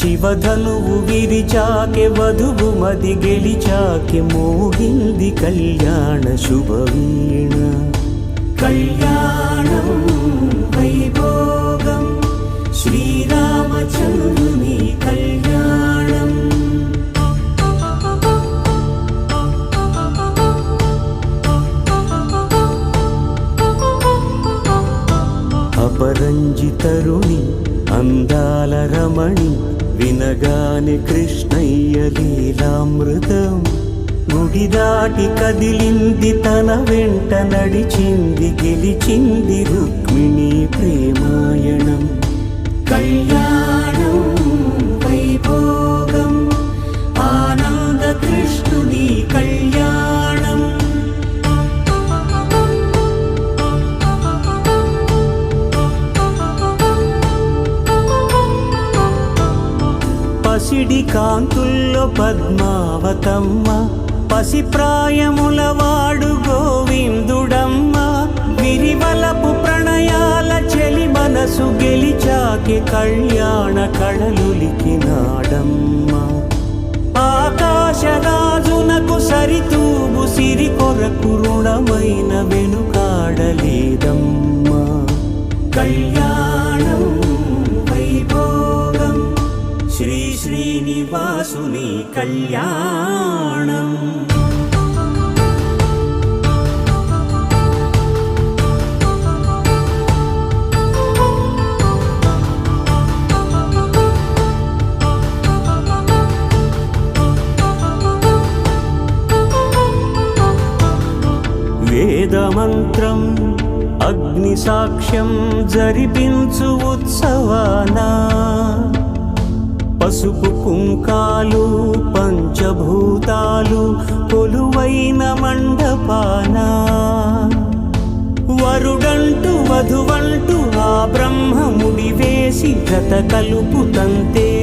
శివధనువు విరిచాకె వధువు మది గెలిచాకె మోగింది కళ్యాణ శుభవీణ. కళ్యాణం దాటి కదిలింది తన వెంట నడిచింది గెలిచింది రుక్మిణి ప్రేమాయణం. సరితూబు కొరకు రుణమైన వెనుకాడలేదమ్మా. కళ్యాణం వైభోగం శ్రీ శ్రీనివాసుని కళ్యాణం వేదమంత్రం అగ్నిసాక్ష్యం జరిపించు ఉత్సవాన. పసుపు కుంకాలు పంచభూతాలు కొలువైన మండపాన. వరుడంటూ వధువంటూ ఆ బ్రహ్మముడి వేసి జత కలుపుతంతే. ఇది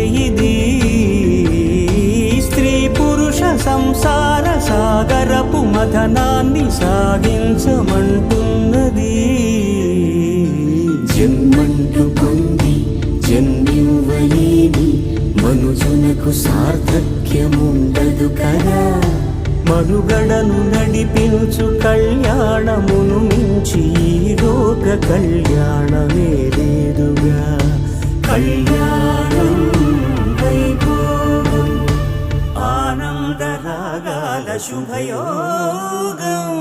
సంసార సాగరపు మథనాన్ని సాగించమంటున్నది. జన్మంటూ పొంది జన్మివ్వలేని మనుజునకు సార్థక్యముండదు కదా. మనుగడను నడిపించు కళ్యాణమును మించి లోక కళ్యాణమే లేదుగా. కళ్యాణం ശുഭയോഗം.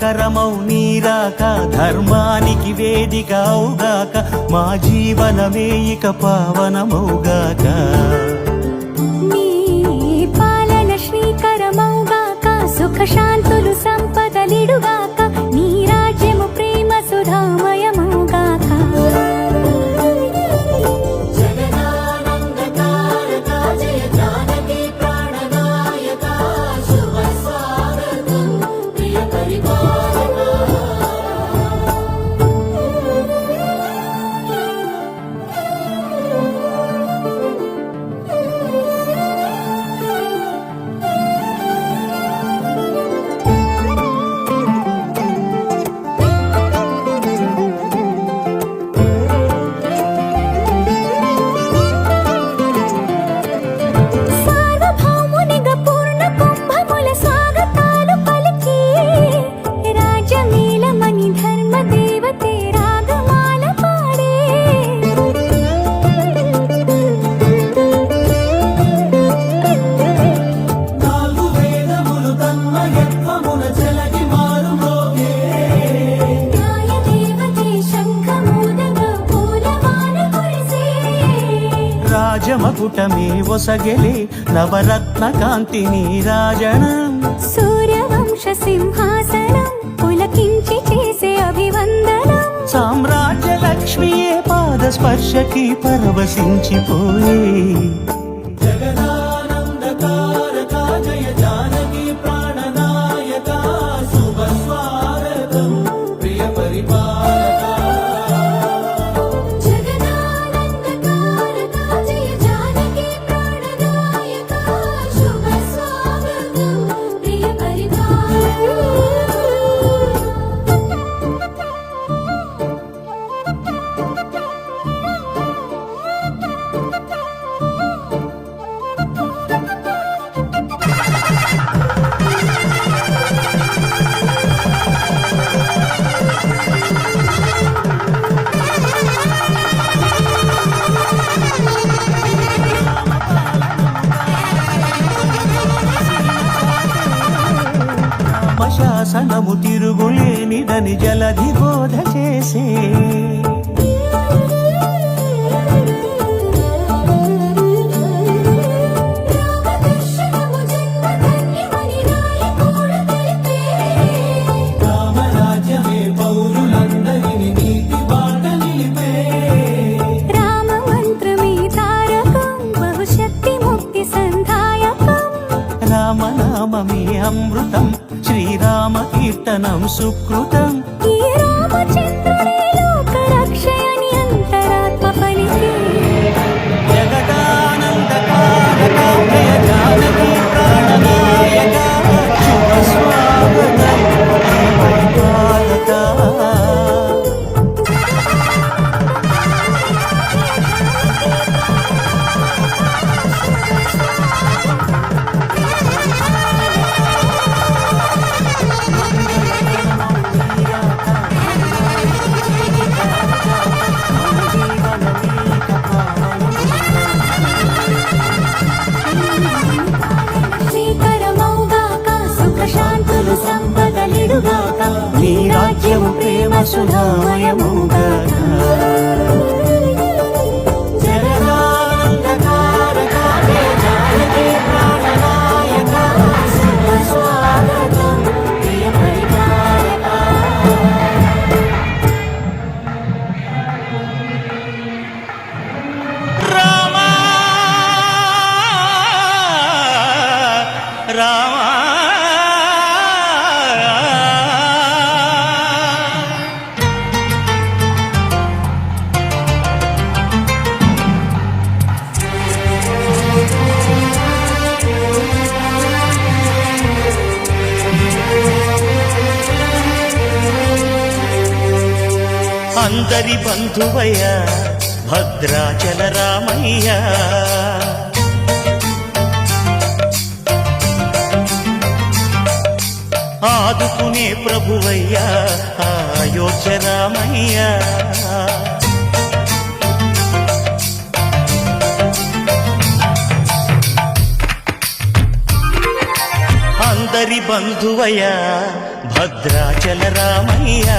కరమౌ నీరాక ధర్మానికి వేదిక అవుగాక మా జీవనమే ఇక పావనమౌగాక. పాలన శ్రీకరమౌగాక సుఖ శాంతులు సంపదలిడుగా ಒಸಗೆಲೆ నవరత్న కాంతి ನೀರಾಜನ సూర్యవంశ సింహాసనం పులకించి చేసే అభివందనం. సామ్రాజ్య లక్ష్మియే పాద స్పర్శకి పరవశించిపోయే. నూతనం సుకృతం. బంధువయ్య భద్రాచల రామయ్య. ఆదుకునే ప్రభువయ్యా అయోధ్య రామయ్య. అందరి బంధువయ్యా భద్రాచల రామయ్యా.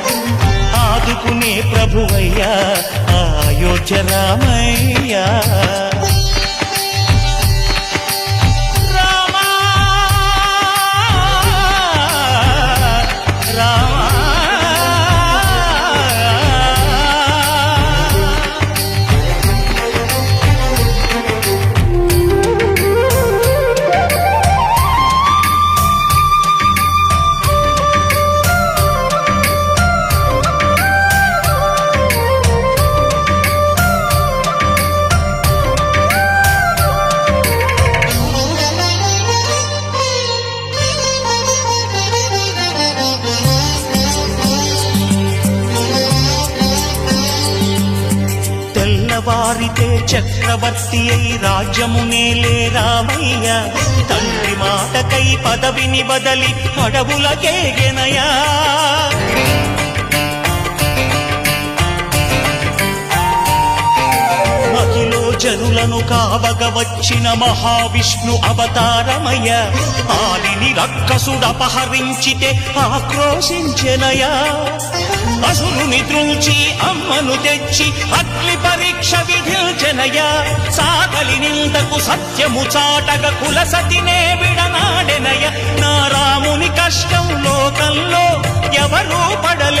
నీ ప్రభువయ్యా. అయోధ్య రామయ్య. చక్రవర్తి అయి రాజ్యమునే రామయ్య తండ్రి మాటకై పదవిని బదలి అడవులకేగెనయా జనులను కావగ వచ్చిన మహావిష్ణు అవతారమయ ఆలిని రక్కసుడపహరించితే ఆక్రోశించెనయా అసురుని త్రుంచి అమ్మను తెచ్చి అగ్ని పరీక్ష విధించెనయా సాగలి నిందకు సత్యము చాటగ కుల సతినే విడనాడెనయ నా రాముని కష్టం లోకంలో ఎవరూ పడలే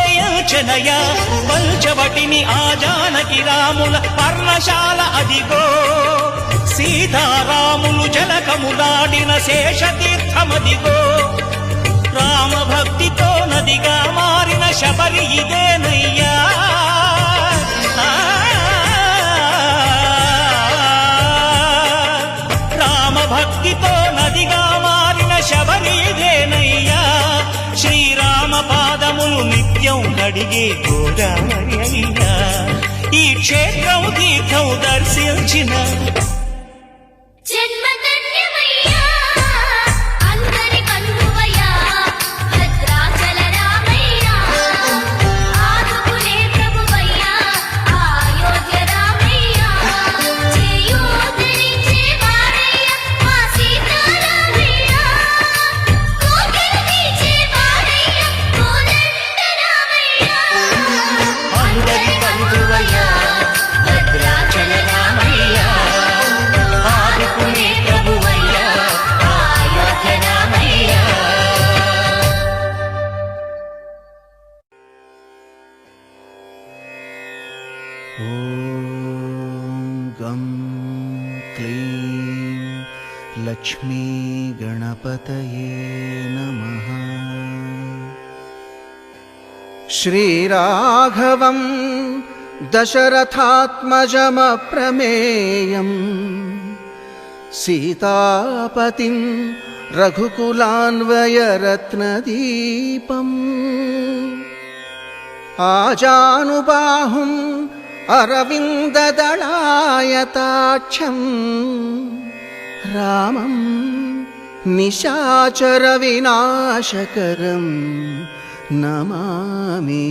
రక్షణయ పంచవటిని జానకి రాముల పర్ణశాల అదిగో. సీతారాములు జనకము జలకములాడిన శేషతీర్థమదిగో. రామభక్తితో నదిగా మారిన శబరి ఇదేనయ్యా. అడిగే గోదావరి అయినా ఈ క్షేత్రం తీర్థం దర్శించిన क्लीं लक्ष्मीगणपतये नमः। श्रीराघवम् दशरथात्मजमप्रमेयम् सीतापतिं रघुकुलान्वयरत्नदीपम्। आजानुबाहुम् अरविन्ददलायताक्षं रामं निशाचरविनाशकरं नमामि